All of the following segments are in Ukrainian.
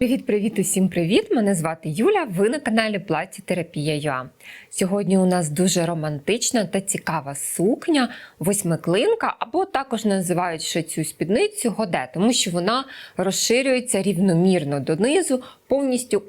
it. Привіт, привіт, усім привіт! Мене звати Юля. Ви на каналі Платі Терапія ЮА. Сьогодні у нас дуже романтична та цікава сукня, восьмиклинка, або також називають ще цю спідницю годе, тому що вона розширюється рівномірно донизу, повністю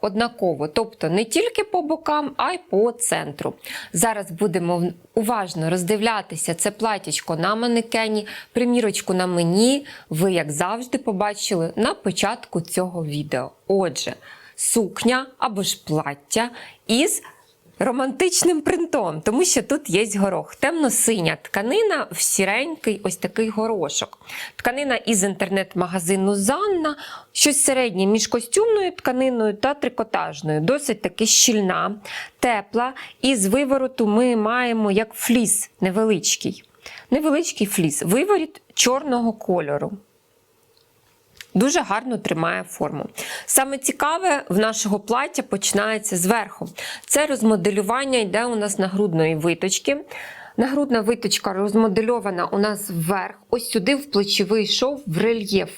однаково, тобто не тільки по бокам, а й по центру. Зараз будемо уважно роздивлятися це платічко на манекені, примірочку на мені. Ви, як завжди, побачили на початку цього відео. Отже, сукня або ж плаття із романтичним принтом, тому що тут є горох. Темно-синя тканина в сіренький ось такий горошок. Тканина із інтернет-магазину Занна, щось середнє між костюмною тканиною та трикотажною. Досить таки щільна, тепла. І з вивороту ми маємо як фліс невеличкий. Невеличкий фліс, виворіт чорного кольору. Дуже гарно тримає форму. Саме цікаве в нашого плаття починається зверху. Це розмоделювання йде у нас нагрудної виточки. Нагрудна виточка розмодельована у нас вверх. Ось сюди в плечовий шов в рельєф.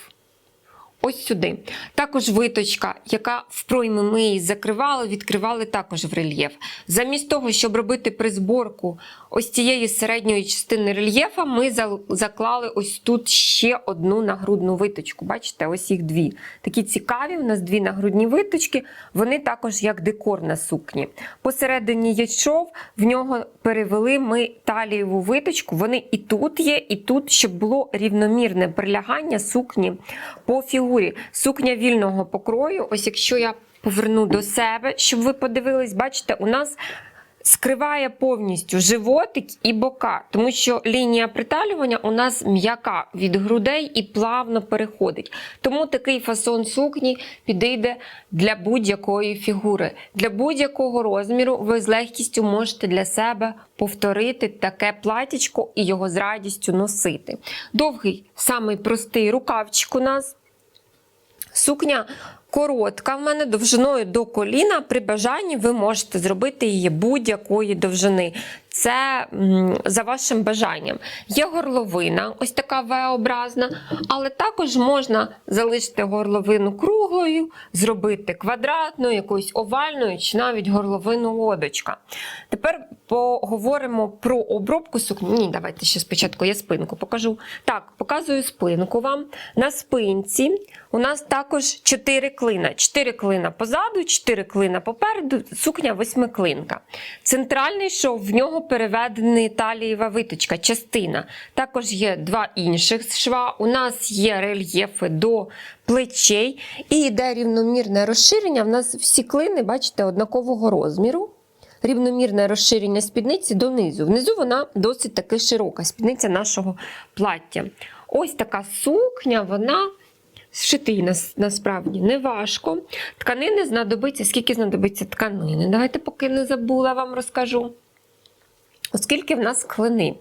Ось сюди. Також виточка, яка в пройми ми її закривали, відкривали також в рельєф. Замість того, щоб робити призборку ось цієї середньої частини рельєфа, ми заклали ось тут ще одну нагрудну виточку. Бачите, ось їх дві. Такі цікаві, у нас дві нагрудні виточки, вони також як декор на сукні. Посередині є шов, в нього перевели ми талієву виточку. Вони і тут є, і тут, щоб було рівномірне прилягання сукні по фігурі. Сукня вільного покрою. Ось якщо я поверну до себе, щоб ви подивились, бачите, у нас. Скриває повністю животик і бока, тому що лінія приталювання у нас м'яка від грудей і плавно переходить. Тому такий фасон сукні підійде для будь-якої фігури. Для будь-якого розміру ви з легкістю можете для себе повторити таке платічко і його з радістю носити. Довгий, самий простий рукавчик у нас. Сукня коротка в мене довжиною до коліна. При бажанні ви можете зробити її будь-якої довжини. Це за вашим бажанням. Є горловина, ось така V-образна, але також можна залишити горловину круглою, зробити квадратною, якоюсь овальною, чи навіть горловину лодочка. Тепер поговоримо про обробку сукні. Ні, давайте ще спочатку я спинку покажу. Так, показую спинку вам. На спинці у нас також 4 клина. 4 клина позаду, 4 клина попереду, сукня восьмиклинка. Центральний шов, в нього переведений талієва виточка, частина. Також є два інших шва. У нас є рельєфи до плечей і йде рівномірне розширення. В нас всі клини, бачите, однакового розміру. Рівномірне розширення спідниці донизу. Внизу вона досить таки широка, спідниця нашого плаття. Ось така сукня, вона зшити нас- насправді не важко. Тканини знадобиться, скільки знадобиться тканини. Давайте, поки не забула, вам розкажу. Оскільки в нас клини,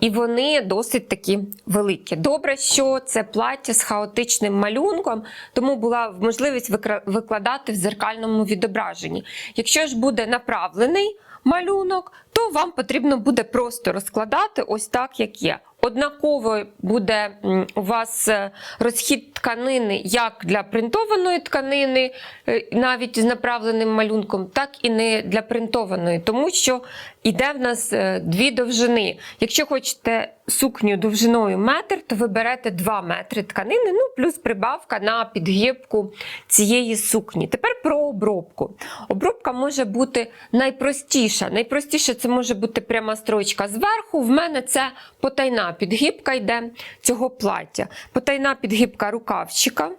і вони досить такі великі. Добре, що це плаття з хаотичним малюнком, тому була можливість викладати в зеркальному відображенні. Якщо ж буде направлений малюнок, то вам потрібно буде просто розкладати ось так, як є. Однаково буде у вас е, розхід тканини як для принтованої тканини, е, навіть з направленим малюнком, так і не для принтованої, тому що іде в нас е, дві довжини. Якщо хочете сукню довжиною метр, то ви берете 2 метри тканини, ну плюс прибавка на підгибку цієї сукні. Тепер про обробку. Обробка може бути найпростіша. Найпростіше це може бути пряма строчка зверху. В мене це потайна підгибка йде цього плаття. Потайна підгибка рукавчика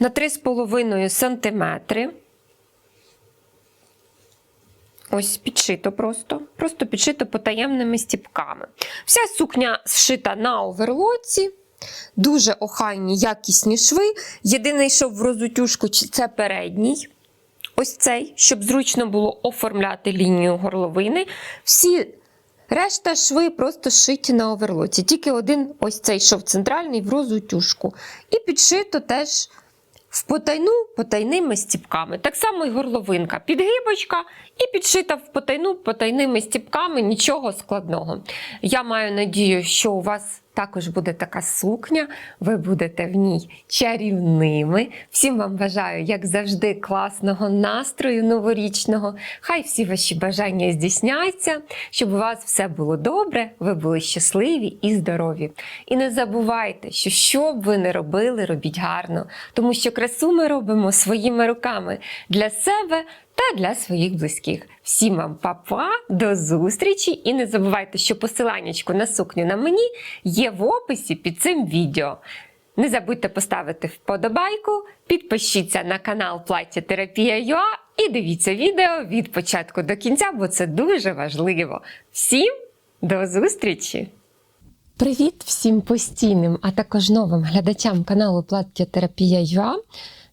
на 3,5 см. Ось підшито просто, просто підшито потаємними стіпками. Вся сукня зшита на оверлоці, дуже охайні, якісні шви. Єдиний шов в розутюжку це передній. Ось цей, щоб зручно було оформляти лінію горловини. Всі решта шви просто шиті на оверлоці. Тільки один ось цей шов центральний в розутюжку. І підшито теж в потайну потайними стіпками. Так само і горловинка. Підгибочка і підшита в потайну потайними стіпками, нічого складного. Я маю надію, що у вас також буде така сукня, ви будете в ній чарівними. Всім вам бажаю, як завжди, класного настрою новорічного. Хай всі ваші бажання здійсняться, щоб у вас все було добре, ви були щасливі і здорові. І не забувайте, що що б ви не робили, робіть гарно, тому що красу ми робимо своїми руками для себе та для своїх близьких. Всім вам па-па, до зустрічі! І не забувайте, що посиланнячко на сукню на мені є в описі під цим відео. Не забудьте поставити вподобайку, підпишіться на канал Плаття Терапія і дивіться відео від початку до кінця, бо це дуже важливо. Всім до зустрічі! Привіт всім постійним, а також новим глядачам каналу Плаття Терапія.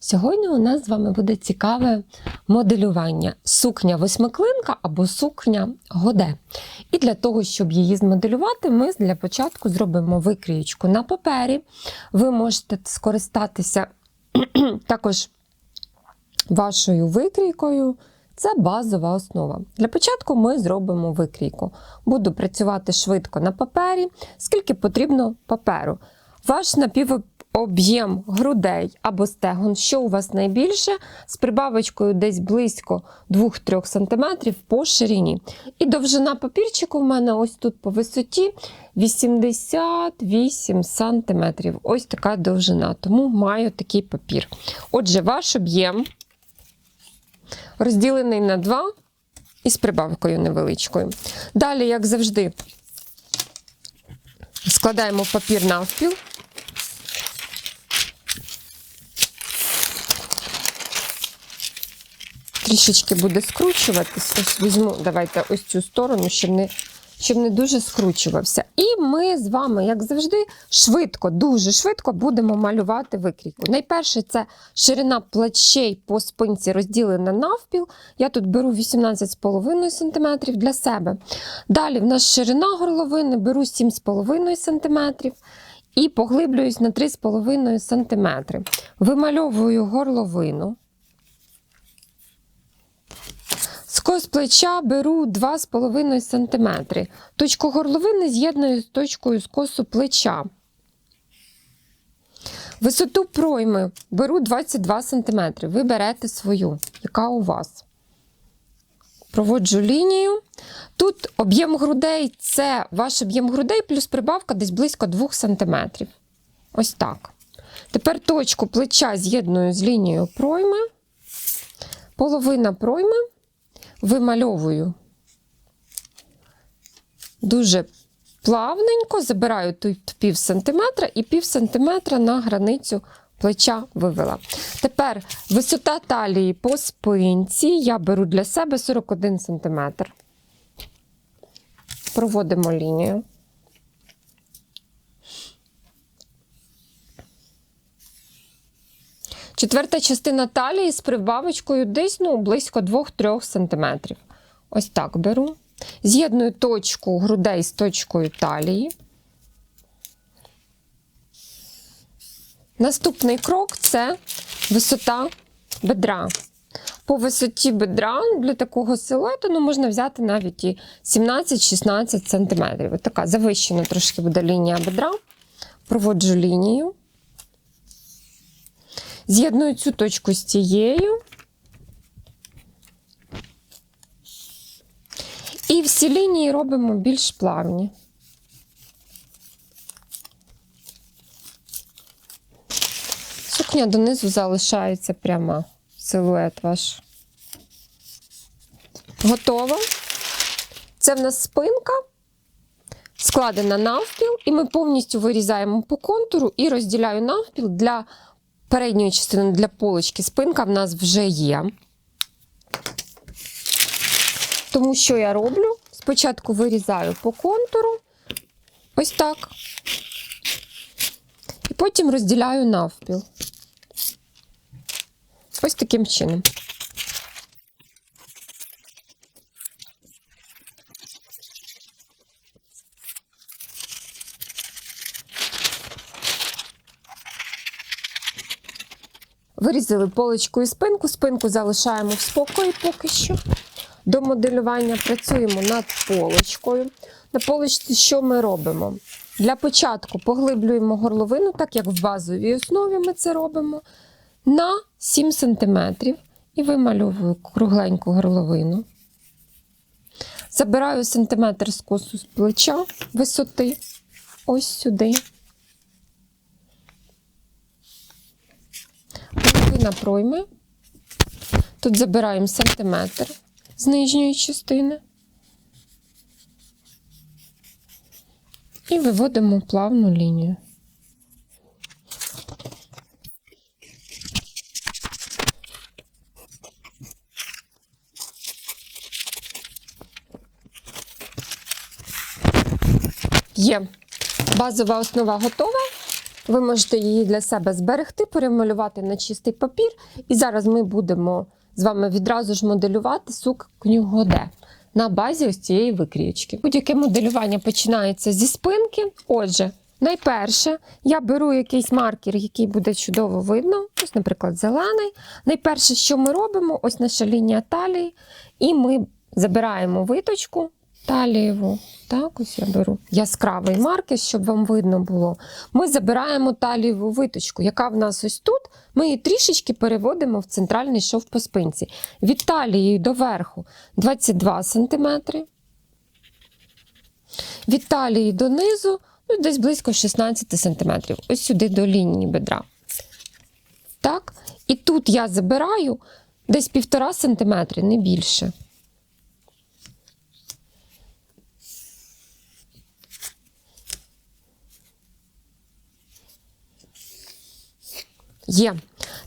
Сьогодні у нас з вами буде цікаве моделювання сукня восьмиклинка або сукня годе. І для того, щоб її змоделювати, ми для початку зробимо викрієчку на папері. Ви можете скористатися також вашою викрійкою. Це базова основа. Для початку ми зробимо викрійку. Буду працювати швидко на папері, скільки потрібно паперу. Ваш напівоб'єм грудей або стегон, що у вас найбільше, з прибавочкою десь близько 2-3 см по ширині. І довжина папірчику в мене ось тут по висоті 88 см. Ось така довжина, тому маю такий папір. Отже, ваш об'єм розділений на 2 із прибавкою невеличкою. Далі, як завжди, складаємо папір навпіл. Трішечки буде скручуватись. Ось візьму, давайте ось цю сторону, щоб не, щоб не дуже скручувався. І ми з вами, як завжди, швидко, дуже швидко будемо малювати викрійку. Найперше, це ширина плечей по спинці розділена навпіл. Я тут беру 18,5 см для себе. Далі в нас ширина горловини, беру 7,5 см. І поглиблююсь на 3,5 см. Вимальовую горловину. Скос плеча беру 2,5 см. Точку горловини з'єдную з точкою скосу плеча. Висоту пройми беру 22 см. Ви берете свою, яка у вас. Проводжу лінію. Тут об'єм грудей це ваш об'єм грудей плюс прибавка десь близько 2 см. Ось так. Тепер точку плеча з'єдную з лінією пройми. Половина пройми вимальовую дуже плавненько, забираю тут пів сантиметра і пів сантиметра на границю плеча вивела. Тепер висота талії по спинці я беру для себе 41 см. Проводимо лінію. Четверта частина талії з прибавочкою десь ну, близько 2-3 см. Ось так беру. З'єдную точку грудей з точкою талії. Наступний крок це висота бедра. По висоті бедра для такого силуету ну, можна взяти навіть і 17-16 см. Така завищена трошки буде лінія бедра. Проводжу лінію. З'єдную цю точку з цією. І всі лінії робимо більш плавні. Сукня донизу залишається пряма силует ваш. Готово. Це в нас спинка, складена навпіл, і ми повністю вирізаємо по контуру і розділяю навпіл для передньої частини для полочки. Спинка в нас вже є. Тому що я роблю? Спочатку вирізаю по контуру, ось так. І потім розділяю навпіл. Ось таким чином. Вирізали полочку і спинку. Спинку залишаємо в спокої поки що. До моделювання працюємо над полочкою. На полочці що ми робимо? Для початку поглиблюємо горловину, так як в базовій основі ми це робимо, на 7 см і вимальовую кругленьку горловину. Забираю сантиметр скосу з плеча висоти, ось сюди. Половина пройми. Тут забираємо сантиметр з нижньої частини. І виводимо плавну лінію. Є базова основа готова. Ви можете її для себе зберегти, перемалювати на чистий папір. І зараз ми будемо з вами відразу ж моделювати сукню Годе на базі ось цієї викрійочки. Будь-яке моделювання починається зі спинки. Отже, найперше я беру якийсь маркер, який буде чудово видно. Ось, наприклад, зелений. Найперше, що ми робимо, ось наша лінія талії, і ми забираємо виточку талієву. Так, ось я беру яскравий маркер, щоб вам видно було. Ми забираємо талієву виточку, яка в нас ось тут. Ми її трішечки переводимо в центральний шов по спинці. Від талії до верху 22 см. Від талії до низу ну, десь близько 16 см. Ось сюди до лінії бедра. Так. І тут я забираю десь 1,5 см, не більше. Є.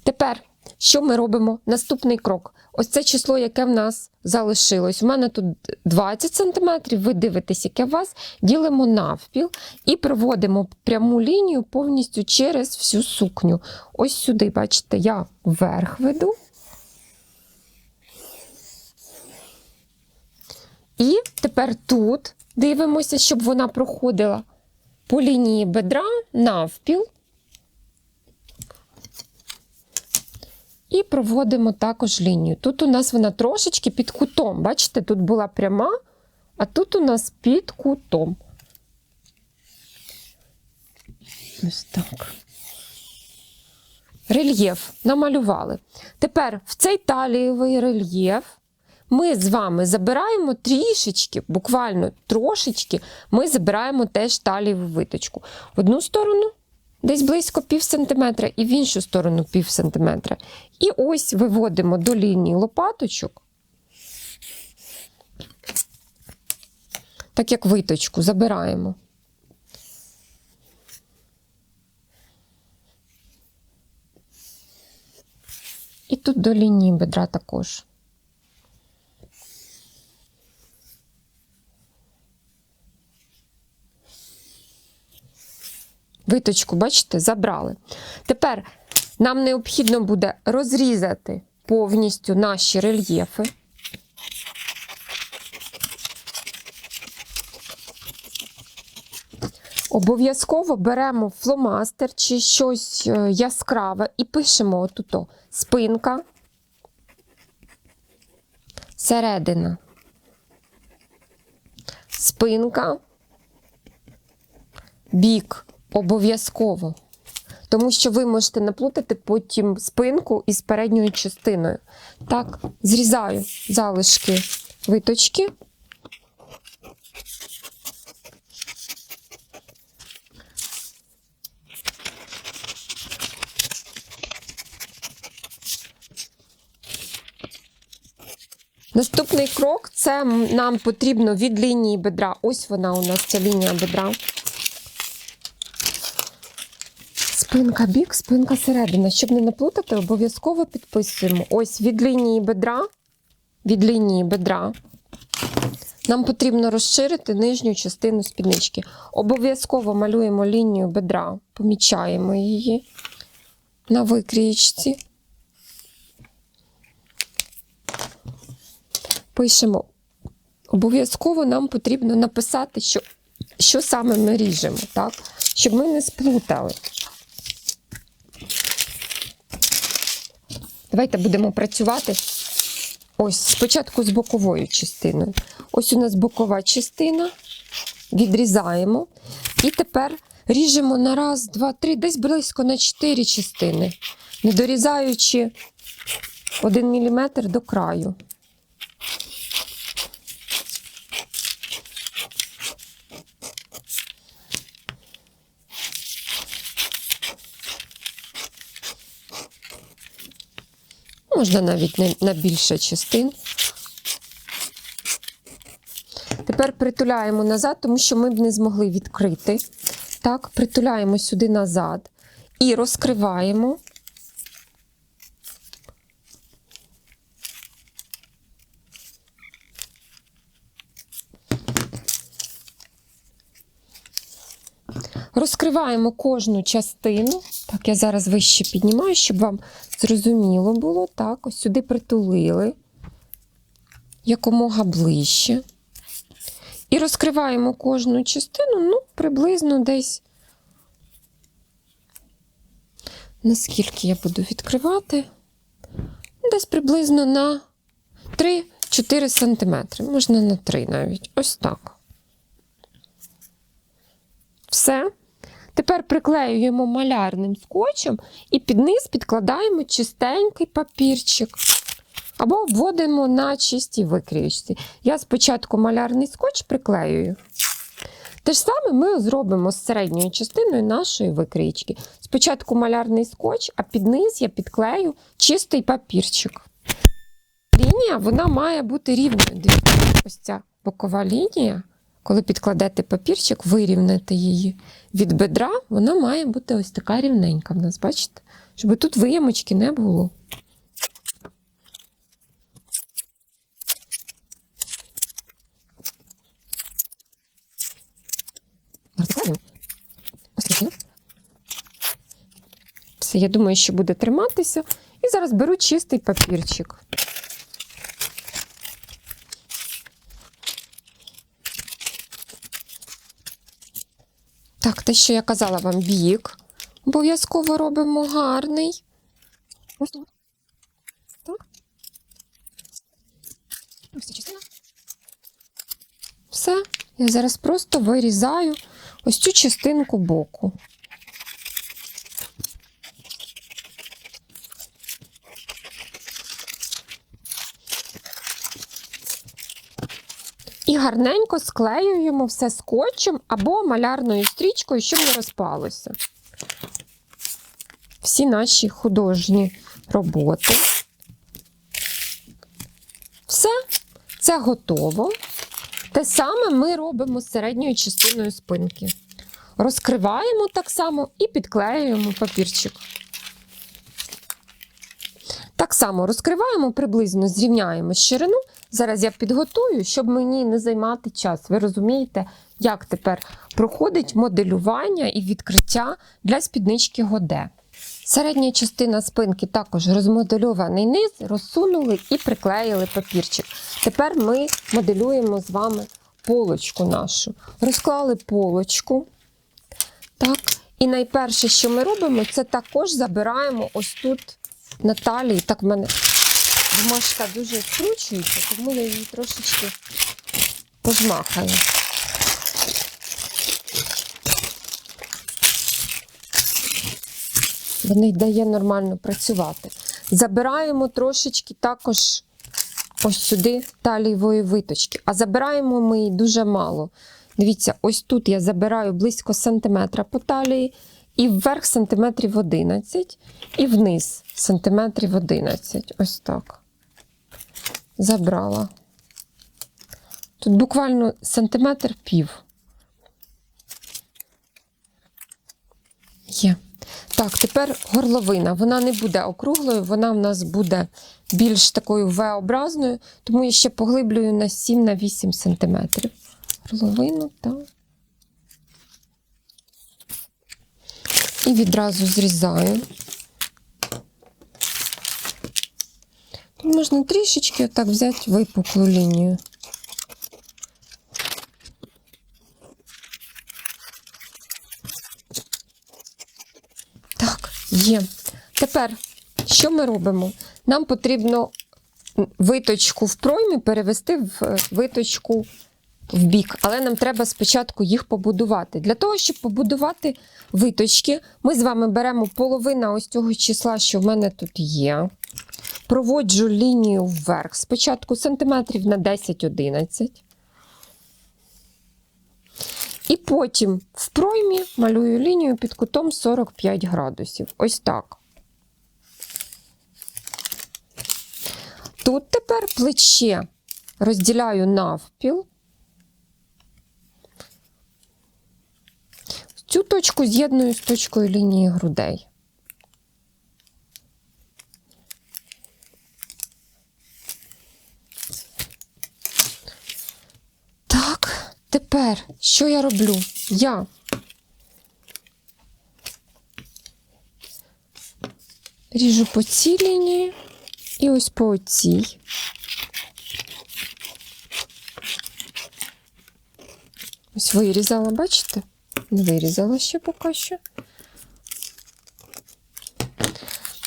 Тепер, що ми робимо? Наступний крок. Ось це число, яке в нас залишилось. У мене тут 20 см, ви дивитесь, яке у вас, ділимо навпіл і проводимо пряму лінію повністю через всю сукню. Ось сюди, бачите, я вверх веду. І тепер тут дивимося, щоб вона проходила по лінії бедра навпіл. І проводимо також лінію. Тут у нас вона трошечки під кутом. Бачите, тут була пряма, а тут у нас під кутом. Ось так. Рельєф намалювали. Тепер в цей талієвий рельєф ми з вами забираємо трішечки, буквально трошечки, ми забираємо теж талієву виточку. В одну сторону десь близько пів сантиметра, і в іншу сторону пів сантиметра. І ось виводимо до лінії лопаточок, так як виточку забираємо. І тут до лінії бедра також. Виточку, бачите, забрали. Тепер нам необхідно буде розрізати повністю наші рельєфи. Обов'язково беремо фломастер чи щось е, яскраве і пишемо отуто спинка, середина, спинка, бік Обов'язково. Тому що ви можете наплутати потім спинку із передньою частиною. Так, зрізаю залишки виточки. Наступний крок це нам потрібно від лінії бедра. Ось вона у нас ця лінія бедра. Спинка бік, спинка середина. Щоб не наплутати, обов'язково підписуємо. Ось від лінії бедра. Від лінії бедра. Нам потрібно розширити нижню частину спіднички. Обов'язково малюємо лінію бедра, помічаємо її на викрієчці. Пишемо. Обов'язково нам потрібно написати, що, що саме ми ріжемо, так? щоб ми не сплутали. Давайте будемо працювати ось спочатку з боковою частиною. Ось у нас бокова частина, відрізаємо. І тепер ріжемо на раз, два, три, десь близько на чотири частини, не дорізаючи 1 мм до краю. Можна навіть на, на більше частин. Тепер притуляємо назад, тому що ми б не змогли відкрити. Так, притуляємо сюди назад і розкриваємо. Розкриваємо кожну частину. Так, я зараз вище піднімаю, щоб вам зрозуміло було. Так, ось сюди притулили якомога ближче. І розкриваємо кожну частину, ну, приблизно десь. Наскільки я буду відкривати? Десь приблизно на 3-4 см. Можна на 3 навіть. Ось так. Все. Тепер приклеюємо малярним скотчем і під низ підкладаємо чистенький папірчик. Або обводимо на чистій викрійці. Я спочатку малярний скотч приклеюю. Те ж саме ми зробимо з середньою частиною нашої викрійки. Спочатку малярний скотч, а під низ я підклею чистий папірчик. Лінія вона має бути рівною. Дивіться, ось ця бокова лінія. Коли підкладете папірчик, вирівняти її від бедра, вона має бути ось така рівненька в нас, бачите? Щоб тут виямочки не було. Все, я думаю, що буде триматися. І зараз беру чистий папірчик. Так, те, що я казала вам, бік. Обов'язково робимо гарний. Так. Ось ця частина. Все. Я зараз просто вирізаю ось цю частинку боку. Гарненько склеюємо все скотчем або малярною стрічкою, щоб не розпалося. Всі наші художні роботи. Все, це готово. Те саме ми робимо з середньою частиною спинки. Розкриваємо так само і підклеюємо папірчик. Так само розкриваємо, приблизно зрівняємо ширину. Зараз я підготую, щоб мені не займати час. Ви розумієте, як тепер проходить моделювання і відкриття для спіднички Годе. Середня частина спинки також розмодельований низ, розсунули і приклеїли папірчик. Тепер ми моделюємо з вами полочку нашу. Розклали полочку. Так. І найперше, що ми робимо, це також забираємо ось тут на талії. Так в мене бумажка дуже скручується, тому я її трошечки пожмахаю. Вони дає нормально працювати. Забираємо трошечки також ось сюди талієвої виточки. А забираємо ми її дуже мало. Дивіться, ось тут я забираю близько сантиметра по талії, і вверх сантиметрів 11, і вниз сантиметрів 11. Ось так. Забрала. Тут буквально сантиметр пів. Є. Так, тепер горловина. Вона не буде округлою, вона в нас буде більш такою V-образною, тому я ще поглиблюю на 7-8 см. Горловину, так. І відразу зрізаю. Можна трішечки отак взяти випуклу лінію. Так, є. Тепер, що ми робимо? Нам потрібно виточку в проймі перевести в е, виточку в бік, але нам треба спочатку їх побудувати. Для того, щоб побудувати виточки, ми з вами беремо половина ось цього числа, що в мене тут є. Проводжу лінію вверх. Спочатку сантиметрів на 10-11. І потім в проймі малюю лінію під кутом 45 градусів. Ось так. Тут тепер плече розділяю навпіл. Цю точку з'єдную з точкою лінії грудей. Так, тепер що я роблю? Я ріжу по цій лінії і ось по цій. Ось вирізала, бачите? Не вирізала ще поки що.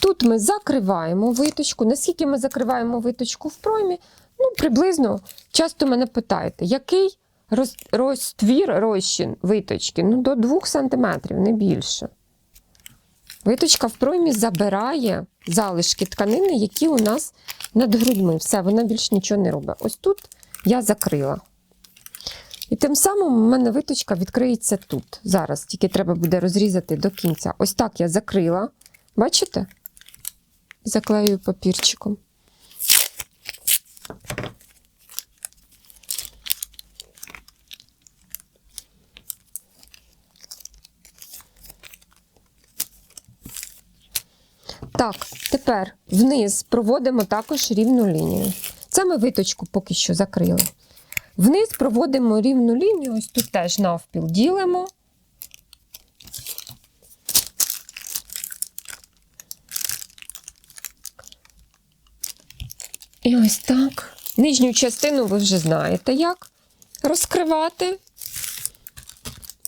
Тут ми закриваємо виточку. Наскільки ми закриваємо виточку в проймі? Ну, приблизно, часто мене питаєте, який розтвір розчин виточки? Ну, до 2 см, не більше. Виточка в проймі забирає залишки тканини, які у нас над грудьми. Все, вона більше нічого не робить. Ось тут я закрила. І тим самим у мене виточка відкриється тут. Зараз, тільки треба буде розрізати до кінця. Ось так я закрила. Бачите? Заклею папірчиком. Так, тепер вниз проводимо також рівну лінію. Це ми виточку поки що закрили. Вниз проводимо рівну лінію, ось тут теж навпіл ділимо. І ось так. Нижню частину ви вже знаєте, як розкривати.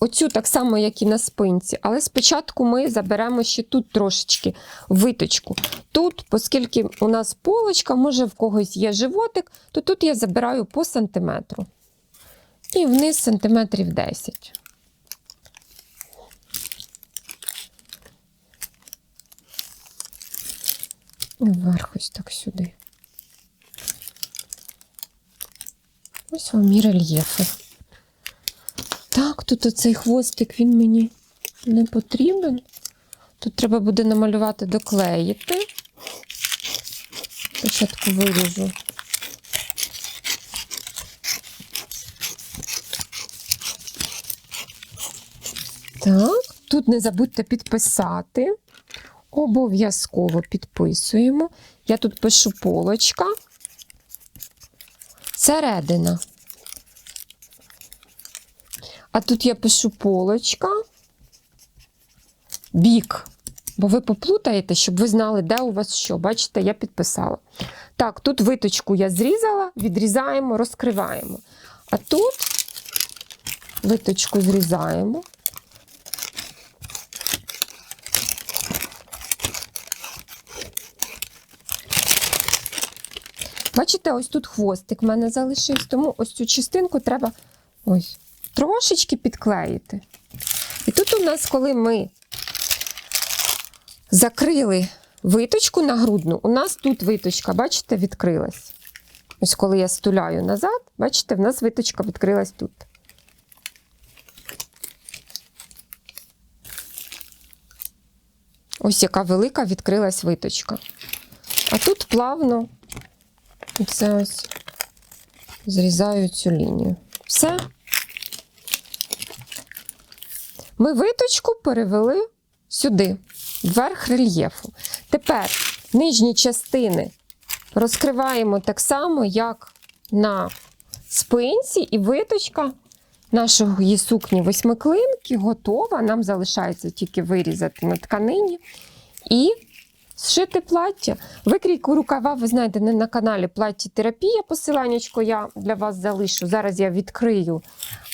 Оцю так само, як і на спинці, але спочатку ми заберемо ще тут трошечки виточку. Тут, оскільки у нас полочка, може в когось є животик, то тут я забираю по сантиметру. І вниз сантиметрів 10. І вверх ось так сюди. Ось вам і рельєфи. Так, тут оцей хвостик він мені не потрібен. Тут треба буде намалювати, доклеїти. Спочатку виріжу. Так, тут не забудьте підписати. Обов'язково підписуємо. Я тут пишу полочка. Середина. А тут я пишу полочка, бік. Бо ви поплутаєте, щоб ви знали, де у вас що. Бачите, я підписала. Так, тут виточку я зрізала, відрізаємо, розкриваємо. А тут виточку зрізаємо. Бачите, ось тут хвостик в мене залишився, тому ось цю частинку треба ось трошечки підклеїти. І тут у нас, коли ми закрили виточку на грудну, у нас тут виточка, бачите, відкрилась. Ось коли я стуляю назад, бачите, в нас виточка відкрилась тут. Ось яка велика відкрилась виточка. А тут плавно це ось зрізаю цю лінію. Все. Ми виточку перевели сюди, вверх рельєфу. Тепер нижні частини розкриваємо так само, як на спинці, і виточка нашої сукні восьмиклинки готова. Нам залишається тільки вирізати на тканині і зшити плаття. Викрійку рукава, ви знаєте, не на каналі плаття терапія. Посиланнячко я для вас залишу. Зараз я відкрию,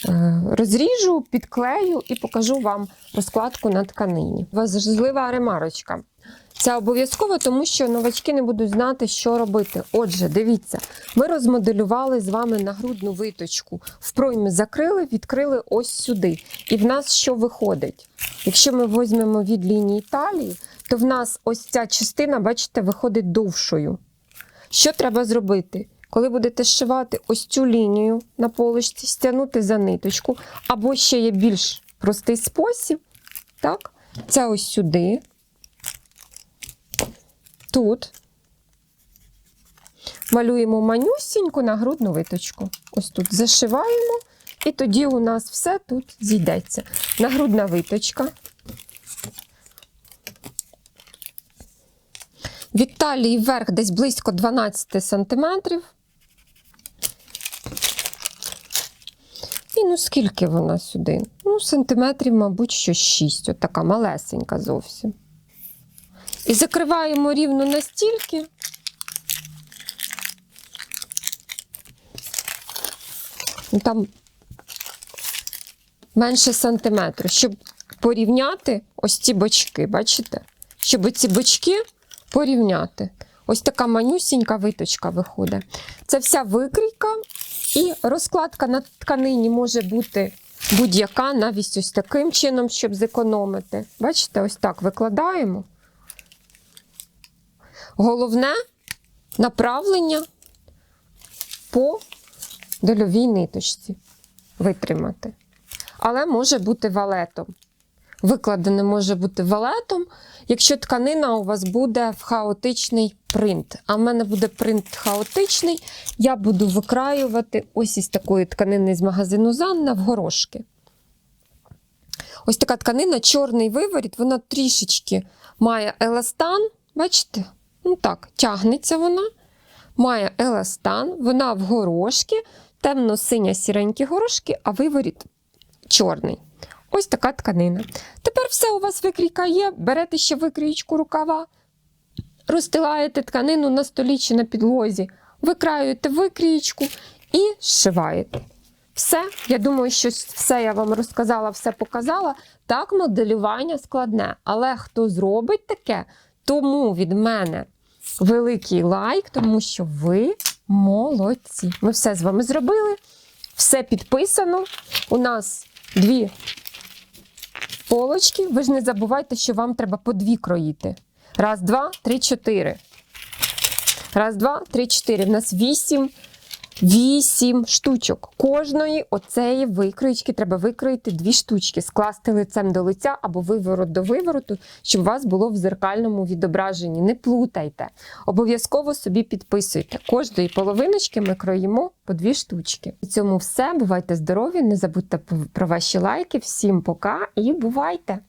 е, розріжу, підклею і покажу вам розкладку на тканині. Важлива ремарочка. Це обов'язково, тому що новачки не будуть знати, що робити. Отже, дивіться, ми розмоделювали з вами нагрудну виточку. В проймі закрили, відкрили ось сюди. І в нас що виходить? Якщо ми візьмемо від лінії талії, то в нас ось ця частина, бачите, виходить довшою. Що треба зробити? Коли будете зшивати ось цю лінію на полочці, стягнути за ниточку, або ще є більш простий спосіб. Так? Це ось сюди. Тут малюємо манюсіньку нагрудну виточку. Ось тут зашиваємо, і тоді у нас все тут зійдеться. Нагрудна виточка. Від талії вверх десь близько 12 см. І ну скільки вона сюди? Ну, сантиметрів, мабуть, що 6, от така малесенька зовсім. І закриваємо рівно настільки. Ну, Там менше сантиметру, щоб порівняти ось ці бочки, бачите? Щоб ці бочки порівняти. Ось така манюсінька виточка виходить. Це вся викрійка, і розкладка на тканині може бути будь-яка, навіть ось таким чином, щоб зекономити. Бачите, ось так викладаємо. Головне направлення по дольовій ниточці витримати. Але може бути валетом. Викладене може бути валетом, якщо тканина у вас буде в хаотичний принт. А в мене буде принт хаотичний, я буду викраювати ось із такої тканини з магазину Занна в горошки. Ось така тканина, чорний виворіт, вона трішечки має еластан. Бачите? Ну так, тягнеться вона, має еластан, вона в горошки, темно-синя сіренькі горошки, а виворіт чорний. Ось така тканина. Тепер все у вас викрійка є, берете ще викрійку рукава, розстилаєте тканину на столі чи на підлозі, викраюєте викрієчку і зшиваєте. Все, я думаю, що все я вам розказала, все показала. Так, моделювання складне, але хто зробить таке, тому від мене великий лайк, тому що ви молодці. Ми все з вами зробили, все підписано. У нас дві полочки. Ви ж не забувайте, що вам треба по дві кроїти. Раз, два, три, чотири. Раз, два, три, чотири. В нас вісім. Вісім штучок. Кожної оцеї викроїчки треба викроїти дві штучки, скласти лицем до лиця або виворот до вивороту, щоб у вас було в зеркальному відображенні. Не плутайте. Обов'язково собі підписуйте. Кожної половиночки ми кроїмо по дві штучки. І цьому все. Бувайте здорові, не забудьте про ваші лайки. Всім пока і бувайте!